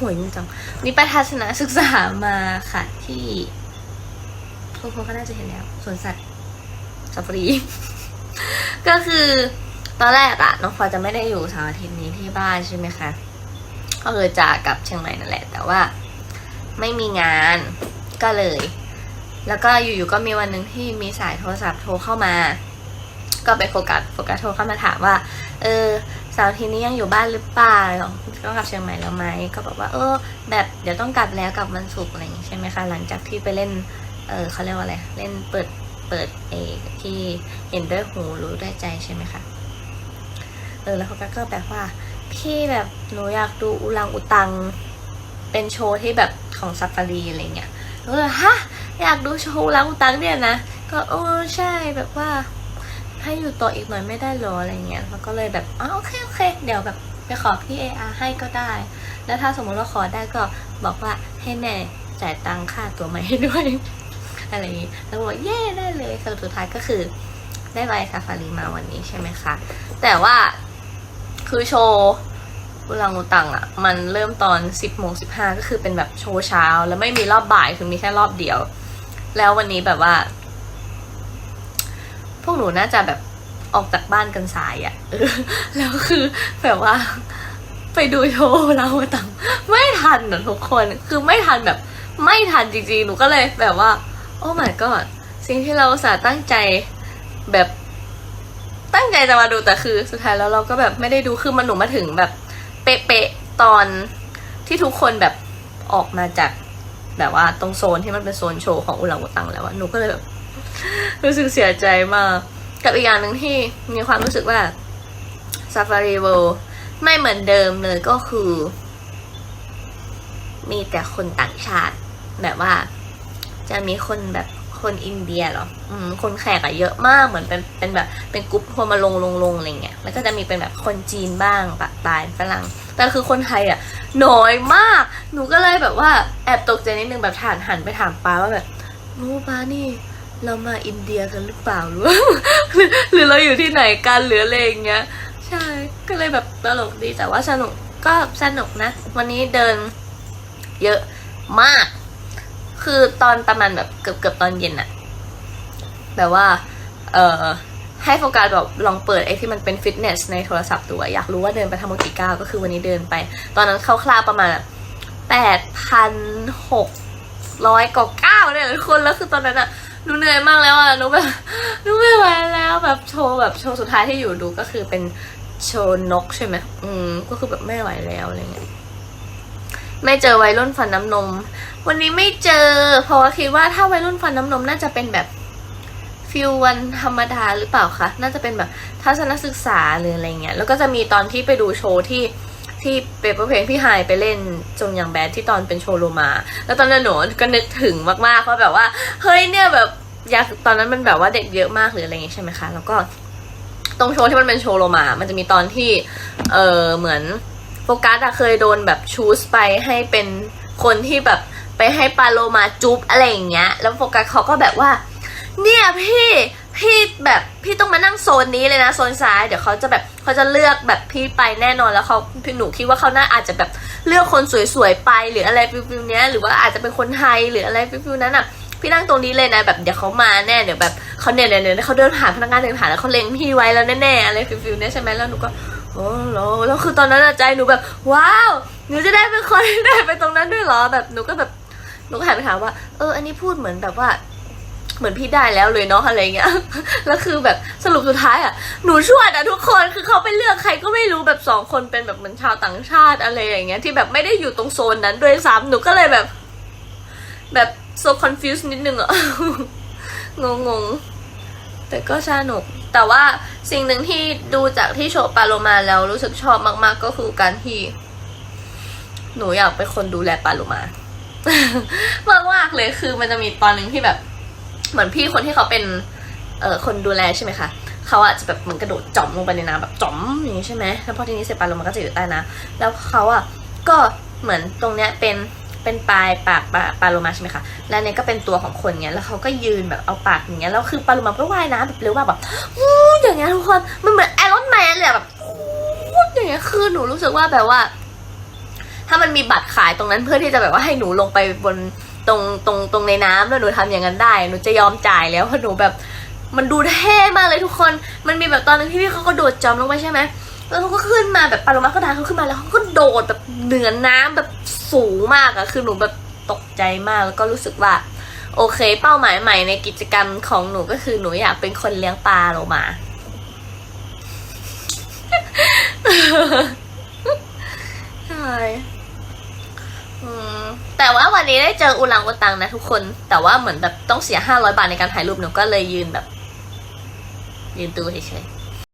หวยจริงจังนี่ไปทัศนศึกษามาค่ะ ที่ทุกคนก็น่าจะเห็นแล้วสวนสัตว์ซาฟารีก็คือตอนแรกอะน้องฟอจะไม่ได้อยู่สาร์อาทิตย์นี้ที่บ้านใช่ไหมคะก็คือจะกลับเชียงใหม่นั่นแหละ แต่ว่าไม่มีงานก็เลย แล้วก็อยู่ๆก็มีวันหนึ่งที่มีสายโทรศัพท์โทรเข้ามา ก็ไปโฟกัสโฟกัสโทรเข้ามาถามว่า เออ เสาร์ทิตย์นี้ยังอยู่บ้านหรือเปล่าก็กลับเชียงใหม่แล้วไหมก็บอกว่า เออ แบบเดี๋ยวต้องกลับแล้วกลับวันศุกร์อะไรอย่างงี้ใช่ไหมคะ หลังจากที่ไปเล่น เออเขาเรียกว่าอะไรเล่นเปิดเปิดเอที่เห็นด้วยหูรู้ด้วยใจใช่ไหมคะเออแล้วเขาก็แบบว่า พี่แบบหนูอยากดูอุลังอุตัง เป็นโชว์ที่แบบของซาฟารีอะไรเงี้ยเออฮะอยากดูโชว์อุลังอุตังเนี่ยนะก็เออใช่แบบว่า ให้อยู่ต่ออีกหน่อยไม่ได้หรออะไรเงี้ยแล้วก็เลยแบบอ๋อโอเคโอเค เดี๋ยวแบบไปขอพี่เออาให้ก็ได้ แล้วถ้าสมมติว่าขอได้ก็บอกว่าให้แม่จ่ายตังค่าตัวใหม่ให้ด้วย อะไรอย่างงี้แล้วบอกเย่ได้เลยสรุปสุดท้ายก็คือได้ไปซาฟารีมาวันนี้ใช่ไหมคะ แต่ว่าคือโชว์อุลังอุตังอะ่ะ มันเริ่มตอน 10โมง15ก็คือเป็นแบบโชว์เช้า แล้วไม่มีรอบบ่ายคือมีแค่รอบเดียว แล้ววันนี้แบบว่า พวกหนูน่าจะแบบออกจากบ้านกันสายอะ่ะเออแล้วคือแบบว่า ไปดูโชว์อุลังตังไม่ทันอะทุกคนคือไม่ทันแบบ ไม่ทันจริงๆ หนูก็เลยแบบว่า โอ้ my god สิ่งที่เราสาตั้งใจแบบตั้งใจจะมาดูแต่คือสุดท้ายแล้วเราก็แบบไม่ได้ดูคือมันหนูมาถึงแบบ เป๊ะๆตอนที่ทุกคนแบบออกมาจากแบบว่าตรงโซนที่มันเป็นโซนโชว์ของอุลังอุตังแล้วอะหนูก็เลยแบบ รู้สึกเสียใจมาก กับอีกอย่างหนึ่งที่มีความรู้สึกว่า Safari World ไม่เหมือนเดิมเลยก็คือ มีแต่คนต่างชาติ แบบว่า จะมีคนแบบคนอินเดียเหรอ อืม คนแขกอะเยอะมาก เหมือนเป็น เป็นแบบ เป็นกรุ๊ปคนมาลงลงลงอะไรเงี้ย แล้วก็จะมีเป็นแบบคนจีนบ้างปะปลายฝรั่ง แต่คือคนไทยอะน้อยมาก หนูก็เลยแบบว่าแอบตกใจนิดนึงแบบถานหันไปถามป้าว่าแบบรู้ป้านี่ เรามาอินเดียกันหรือเปล่าหรือ หรือเราอยู่ที่ไหนกันหรืออะไรอย่างเงี้ย ใช่ก็เลยแบบตลกดีแต่ว่าสนุกก็สนุกนะ วันนี้เดินเยอะมาก คือตอนประมาณแบบเกือบเกือบตอนเย็นอะแบบว่า เอ่อให้โฟกัสแบบลองเปิดไอ้ที่มันเป็นฟิตเนสในโทรศัพท์ดูอะอยากรู้ว่าเดินไปทั้งหมดกี่ก้าวก็คือวันนี้เดินไป ตอนนั้นคร่าวๆประมาณแปดพันหกร้อยกว่าก้าวเนี่ยทุกคนแล้วคือตอนนั้นอะ หนูเหนื่อยมากแล้วอะหนูแบบหนูไม่ไหวแล้วแบบโชว์แบบโชว์สุดท้ายที่อยู่ดูก็คือเป็นโชว์นกใช่ไหมอืมก็คือแบบไม่ไหวแล้วอะไรเงี้ยไม่เจอวัยรุ่นฟันน้ำนม วันนี้ไม่เจอ เพราะว่าคิดว่าถ้าวัยรุ่นฟันน้ำนมน่าจะเป็นแบบฟิลวันธรรมดาหรือเปล่าคะน่าจะเป็นแบบทัศนศึกษาหรืออะไรเงี้ยแล้วก็จะมีตอนที่ไปดูโชว์ที่ ที่เปเปอร์เพลงพี่ไฮายไปเล่นจงย่างแบดที่ตอนเป็นโชว์โลมา แล้วตอนนั้นหนูก็นึกถึงมากๆว่าะแบบว่า เฮ้ยเนี่ยแบบอยากตอนนั้นมันแบบว่าเด็กเยอะมากหรืออะไรเงี้ยใช่ไหมคะ แล้วก็ตรงโชว์ที่มันเป็นโชว์โลมา มันจะมีตอนที่ เออเหมือนโฟกัสอะเคยโดนแบบชูสไปให้เป็นคนที่แบบไปให้ปาโลมาจุ๊บอะไรอย่างเงี้ย แล้วโฟกัสเขาก็แบบว่า เนี่ยพี่ พี่แบบพี่ต้องมานั่งโซนนี้เลยนะโซนซ้ายเดี๋ยวเขาจะแบบเขาจะเลือกแบบพี่ไปแน่นอนแล้วเขาพี่หนูคิดว่าเขาน่าอาจจะแบบเลือกคนสวยๆไปหรืออะไรฟิวๆเนี้ยหรือว่าอาจจะเป็นคนไทยหรืออะไรฟิวๆนั้นอะพี่นั่งตรงนี้เลยนะแบบเดี๋ยวเขามาแน่เดี๋ยวแบบเขาเนี่ยเนี่ยเนี่ยเขาเดินผ่านพนักงานเดินผ่านแล้วเขาเล็งพี่ไว้แล้วแน่ๆอะไรฟิวๆเนี้ยใช่ไหมแล้วหนูก็โอ้แล้วแล้วคือตอนนั้นใจหนูแบบ ว้าวหนูจะได้เป็นคนได้ไปตรงนั้นด้วยเหรอแบบหนูก็แบบหนูก็หันไปถามว่า เออ อันนี้พูดเหมือนแบบว่า เหมือนพี่ได้แล้วเลยเนาะอะไรเงี้ย แล้วคือแบบสรุปสุดท้ายอะหนูชวดอะทุกคน คือเขาไปเลือกใครก็ไม่รู้แบบสองคนเป็นแบบเหมือนชาวต่างชาติอะไรอย่างเงี้ยที่แบบไม่ได้อยู่ตรงโซนนั้นด้วยซ้ำหนูก็เลยแบบ แบบ so confused นิดนึงอะงงงแต่ก็สนุก แต่ว่าสิ่งหนึ่งที่ดูจากที่โชว์ปาโลมาแล้วรู้สึกชอบมากๆก็คือการที่ หนูอยากเป็นคนดูแลปาโลมามามากๆเลยคือมันจะมีตอนหนึ่งที่แบบ เหมือนพี่คนที่เขาเป็นเอ่อคนดูแลใช่ไหมคะเขาอะจะแบบเหมือนกระโดดจ่อมลงไปในน้ำแบบจ่อมอย่างนี้ใช่ไหมแล้วพอทีนี้เสร็จปลาโลมาก็จะอยู่ใต้น้ำแล้วเขาอะก็เหมือนตรงเนี้ยเป็นเป็นปลายปากปลาปลาโลมาใช่ไหมคะ แล้วเนี่ยก็เป็นตัวของคนเนี้ย แล้วเขาก็ยืนแบบเอาปากอย่างเงี้ย แล้วคือปลาโลมาก็ว่ายน้ำแบบเร็วมากแบบวู้อย่างเงี้ยทุกคน มันเหมือนไอรอนแมนเลยแบบวู้อย่างเงี้ย คือหนูรู้สึกว่าแบบว่าทามันมีบัตรขายตรงนั้นเพื่อที่จะแบบว่าให้หนูลงไปบน ตรงตรงตรงในน้ำแล้วหนูทำอย่างนั้นได้ หนูจะยอมจ่ายแล้วเพราะหนูแบบ มันดูเท่มากเลยทุกคน มันมีแบบตอนนึงที่พี่เขาก็โดดจอมลงไปใช่ไหมแล้วเขาก็ขึ้นมาแบบปลาโลมาก็ดาเขาขึ้นมาแล้วเขาก็โดดแบบเหนือน้ำแบบสูงมากอะคือหนูแบบตกใจมากแล้วก็รู้สึกว่า โอเค เป้าหมายใหม่ในกิจกรรมของหนูก็คือหนูอยากเป็นคนเลี้ยงปลาโลมาใช่ แต่ว่าวันนี้ได้เจออุลังอุตังนะทุกคน แต่ว่าเหมือนแบบต้องเสียห้าร้อยบาทในการถ่ายรูปหนูก็เลยยืนแบบ ยืนดูเฉยๆ